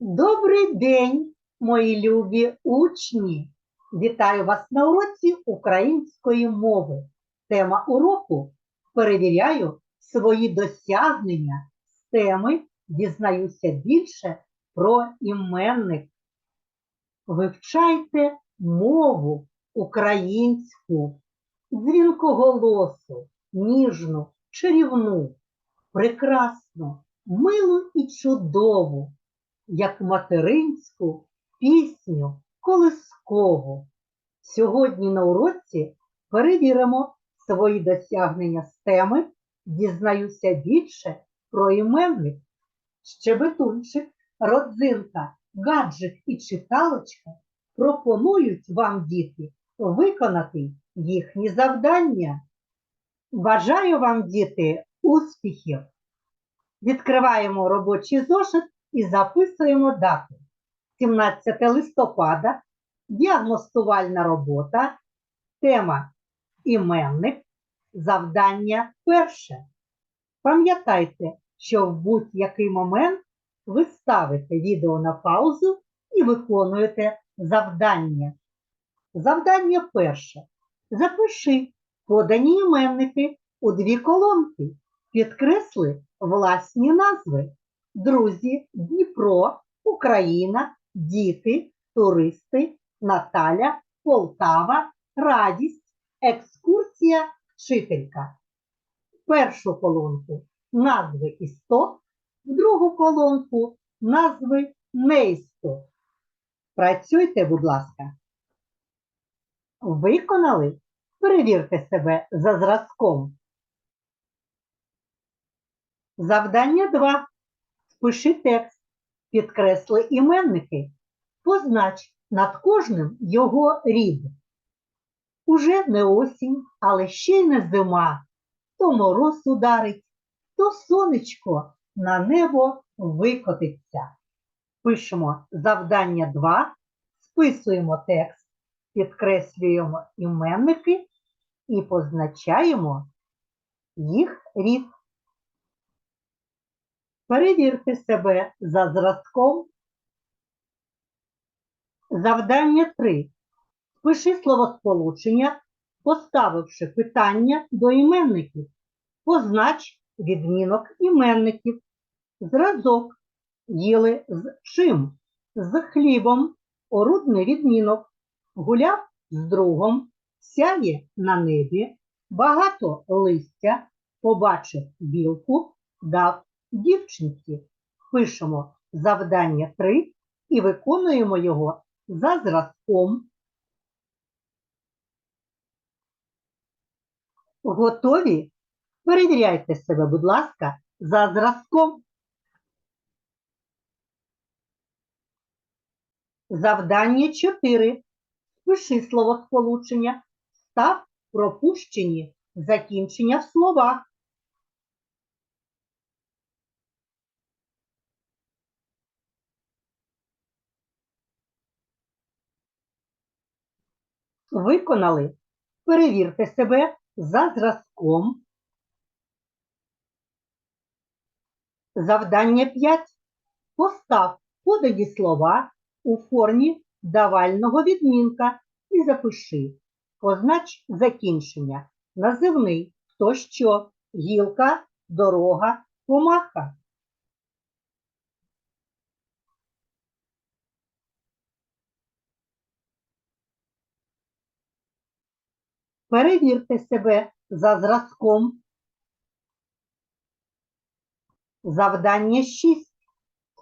Добрий день, мої любі учні! Вітаю вас на уроці української мови. Тема уроку перевіряю свої досягнення з теми дізнаюся більше про іменник. Вивчайте мову українську, дзвінкоголосу, ніжну, чарівну, прекрасну, милу і чудову як материнську пісню колискову. Сьогодні на уроці перевіримо свої досягнення з теми Дізнаюся більше про іменник. Щебетунчик, родзинка, гаджик і читалочка пропонують вам, діти, виконати їхні завдання. Бажаю вам, діти, успіхів! Відкриваємо робочий зошит і записуємо дату. 17 листопада, діагностувальна робота, тема іменник, завдання перше. Пам'ятайте, що в будь-який момент ви ставите відео на паузу і виконуєте завдання. Завдання перше. Запиши подані іменники у дві колонки. Підкресли власні назви друзі, Дніпро, Україна, діти, туристи, Наталя, Полтава, радість, екскурсія, вчителька. Першу колонку назви істот, в другу колонку назви неістот. Працюйте, будь ласка. Виконали? Перевірте себе за зразком. Завдання 2. Пиши текст, підкресли іменники, познач над кожним його рід. Уже не осінь, але ще й не зима, то мороз ударить, то сонечко на небо викотиться. Пишемо завдання 2, списуємо текст, підкреслюємо іменники і позначаємо їх рід. Перевірте себе за зразком. Завдання 3. Пиши словосполучення, поставивши питання до іменників. Познач відмінок іменників. Зразок. Їли з чим? З хлібом. Орудний відмінок. Гуляв з другом. Сяє на небі. Багато листя. Побачив білку. Дав дівчинці пишемо завдання 3 і виконуємо його за зразком. Готові? Перевіряйте себе, будь ласка, за зразком. Завдання 4. Пиши словосполучення. Став пропущені закінчення в словах. Виконали. Перевірте себе за зразком. Завдання 5. Постав подані слова у формі давального відмінка і запиши. Познач закінчення. Називний хто що, гілка, дорога, помаха. Перевірте себе за зразком. Завдання 6.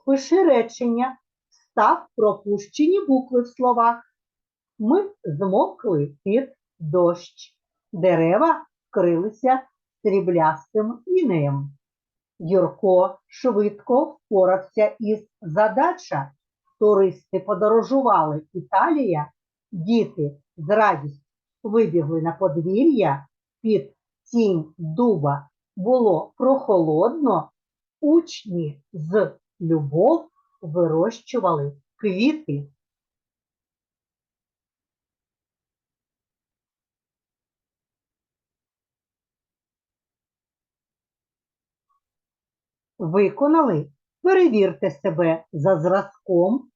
Пиши речення. Став пропущені букви в словах. Ми змокли під дощ. Дерева вкрилися сріблястим інеєм. Юрко швидко впорався із задача. Туристи подорожували Італія, діти з радістю вибігли на подвір'я під тінь дуба. Було прохолодно, учні з любов вирощували квіти. Виконали? Перевірте себе за зразком.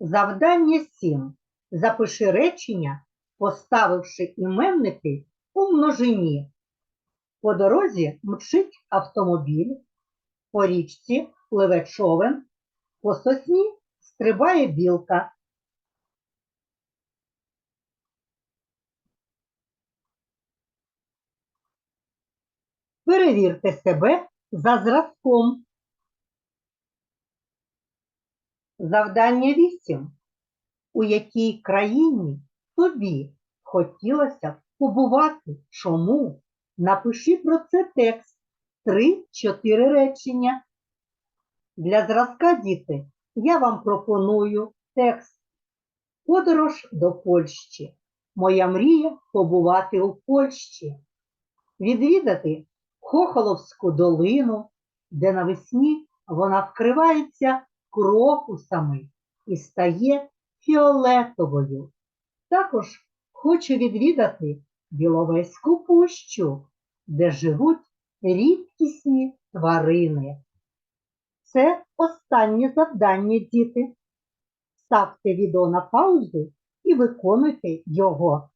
Завдання 7. Запиши речення, поставивши іменники у множині. По дорозі мчить автомобіль, по річці пливе човен, по сосні стрибає білка. Перевірте себе за зразком. Завдання 8. У якій країні тобі хотілося б побувати? Чому? Напиши про це текст. 3-4 речення. Для зразка, діти, я вам пропоную текст. Подорож до Польщі. Моя мрія побувати у Польщі. Відвідати Хохоловську долину, де навесні вона вкривається крокусами і стає фіолетовою. Також хочу відвідати Біловезьку пущу, де живуть рідкісні тварини. Це останнє завдання, діти. Ставте відео на паузу і виконуйте його.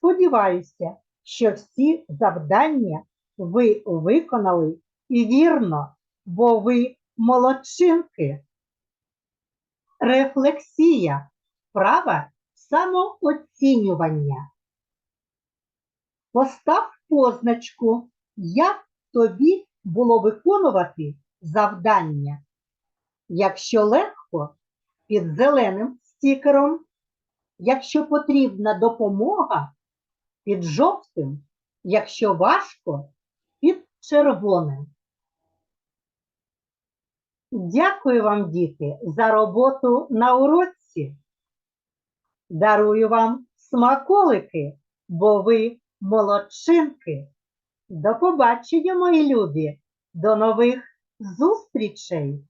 Сподіваюся, що всі завдання ви виконали і вірно, бо ви молодчинки. Рефлексія права самооцінювання. Постав позначку, як тобі було виконувати завдання. Якщо легко, під зеленим стікером. Якщо потрібна допомога, під жовтим, якщо важко, під червоним. Дякую вам, діти, за роботу на уроці. Дарую вам смаколики, бо ви молодчинки. До побачення, мої любі, до нових зустрічей!